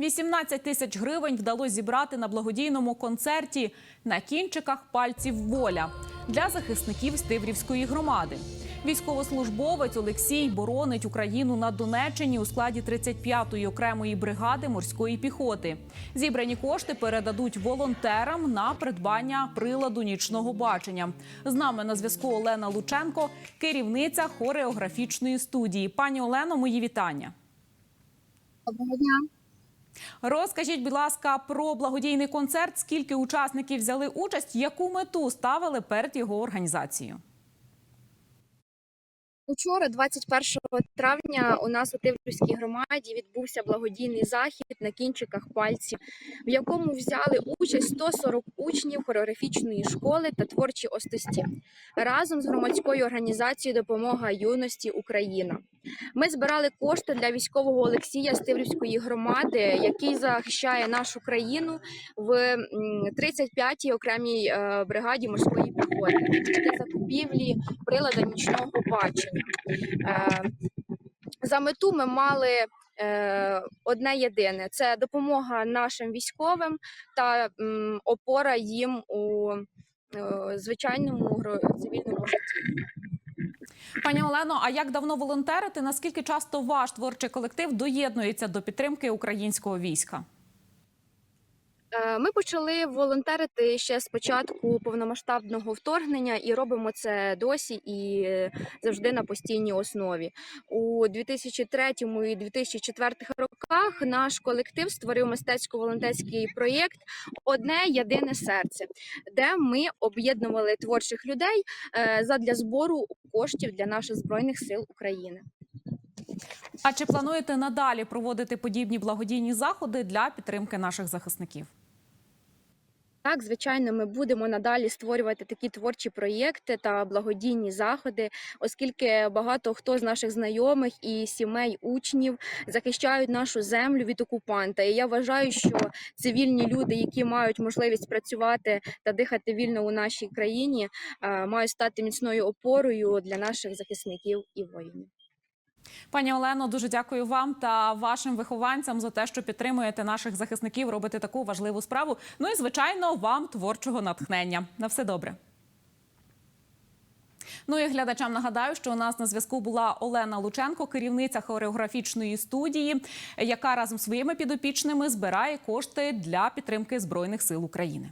18 тисяч гривень вдалося зібрати на благодійному концерті на кінчиках пальців воля для захисників Стиврівської громади. Військовослужбовець Олексій боронить Україну на Донеччині у складі 35-ї окремої бригади морської піхоти. Зібрані кошти передадуть волонтерам на придбання приладу нічного бачення. З нами на зв'язку Олена Лученко, керівниця хореографічної студії. Пані Олено, мої вітання. Доброго дня. Розкажіть, будь ласка, про благодійний концерт. Скільки учасників взяли участь? Яку мету ставили перед його організацією? Учора, 21 травня, у нас у Тиврівській громаді відбувся благодійний захід на кінчиках пальців, в якому взяли участь 140 учнів хореографічної школи та творчі остості разом з громадською організацією Допомога юності Україна. Ми збирали кошти для військового Олексія з Тиврівської громади, який захищає нашу країну в 35-й окремій е, бригаді морської піхоти для закупівлі прилада нічного бачення. Е, За мету ми мали е, одне єдине: це допомога нашим військовим та опора їм у звичайному цивільному житті. Пані Олено, а як давно волонтерити? Наскільки часто ваш творчий колектив доєднується до підтримки українського війська? Е, Ми почали волонтерити ще з початку повномасштабного вторгнення і робимо це досі і завжди на постійній основі. У 2003 і 2004 роках наш колектив створив мистецько-волонтерський проєкт Одне єдине серце, де ми об'єднували творчих людей е, задля збору коштів для наших збройних сил України. А чи плануєте надалі проводити подібні благодійні заходи для підтримки наших захисників? Так, звичайно, ми будемо надалі створювати такі творчі проєкти та благодійні заходи, оскільки багато хто з наших знайомих і сімей учнів захищають нашу землю від окупанта. І я вважаю, що цивільні люди, які мають можливість працювати та дихати вільно у нашій країні, мають стати міцною опорою для наших захисників і воїнів. Пані Олено, дуже дякую вам та вашим вихованцям за те, що підтримуєте наших захисників, робите таку важливу справу. Ну і звичайно, вам творчого натхнення. На все добре. Ну і глядачам нагадаю, що у нас на зв'язку була Олена Лученко, керівниця хореографічної студії, яка разом зі своїми підопічними збирає кошти для підтримки збройних сил України.